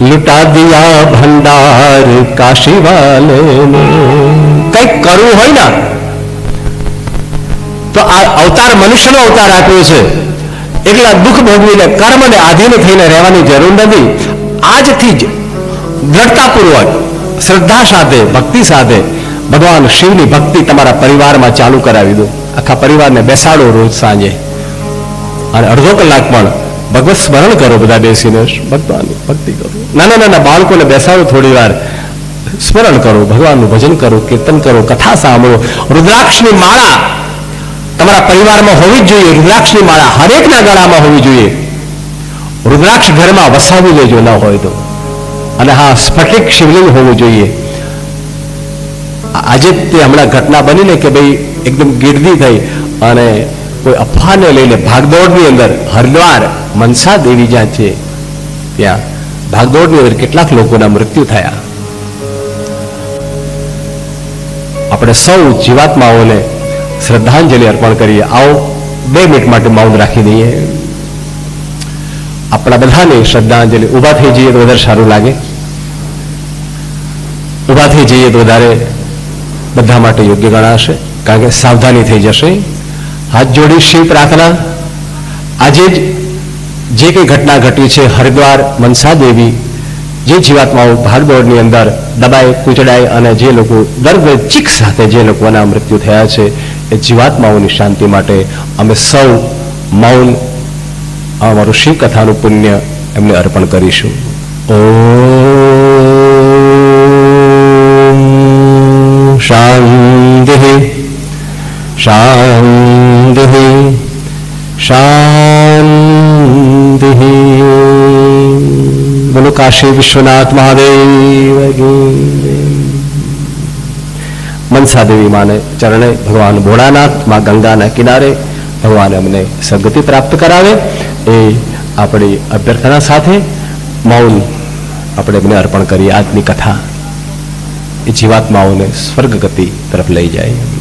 लुटा दिया भंडार काशी वाले ने કંઈક કરવું હોય ને તો આ અવતાર મનુષ્યનો અવતાર આપ્યો છે એકલા દુઃખ ભોગવીને કર્મને આધીન થઈને રહેવાની જરૂર નથી આજથી જ દ્રઢતાપૂર્વક શ્રદ્ધા સાથે ભક્તિ સાથે ભગવાન શિવની ભક્તિ તમારા પરિવારમાં ચાલુ કરાવી દો આખા પરિવારને બેસાડો રોજ સાંજે અને અડધો કલાક પણ ભગવત સ્મરણ કરો બધા બેસીને ભગવાન ભક્તિ કરો. નાના નાના બાળકોને બેસાડો થોડી વાર. સ્મરણ કરો, ભગવાનનું ભજન કરો, કીર્તન કરો, કથા સાંભળો. રુદ્રાક્ષની માળા તમારા પરિવારમાં હોવી જ જોઈએ. રુદ્રાક્ષની માળા હરેકના ગળામાં હોવી જોઈએ. રુદ્રાક્ષ ઘરમાં વસાવી લેજો ન હોય તો. અને હા, સ્ફટિક શિવલિંગ હોવું જોઈએ. આજે તે હમણાં ઘટના બની ને કે ભાઈ એકદમ ગીર્દી થઈ અને કોઈ અફવાને લઈને ભાગદોડની અંદર હરિદ્વાર મનસા દેવી જ્યાં છે, ત્યાં ભાગદોડની અંદર કેટલાક લોકોના મૃત્યુ થયા. આપણે સૌ જીવાત્માઓને શ્રદ્ધાંજલિ અર્પણ કરીએ. આવો બે મિનિટ માટે મૌન રાખી દઈએ. આપણા બધાને શ્રદ્ધાંજલિ. ઊભા થઈ જઈએ તો વધારે સારું લાગે. ઊભા થઈ જઈએ તો વધારે બધા માટે યોગ્ય ગણાશે. કારણ કે સાવધાની થઈ જશે. હાથ જોડી શિવ પ્રાર્થના. આજે જ જે કંઈ ઘટના ઘટી છે, હરિદ્વાર મનસા દેવી જે જીવાત્માઓ ભાગદોડની અંદર દબાય કૂચડાય અને જે લોકો દર્દ ચીક સાથે જે લોકોના મૃત્યુ થયા છે, એ જીવાત્માઓની શાંતિ માટે અમે સૌ મૌન અમારું શિવ કથાનું પુણ્ય એમને અર્પણ કરીશું. ઓ શાંતિ શાંતિ. શાંતિ બોલો કાશી વિશ્વનાથ મહાદેવ મનસાદેવી મનસા દેવી માને ચરણે ભગવાન ભોળાનાથમાં ગંગાના કિનારે ભગવાન અમને સદગતિ પ્રાપ્ત કરાવે એ આપણી અભ્યર્થના સાથે મૌન આપણે એમને અર્પણ કરીએ આજની કથા એ જીવાત્માઓને સ્વર્ગ ગતિ તરફ લઈ જાય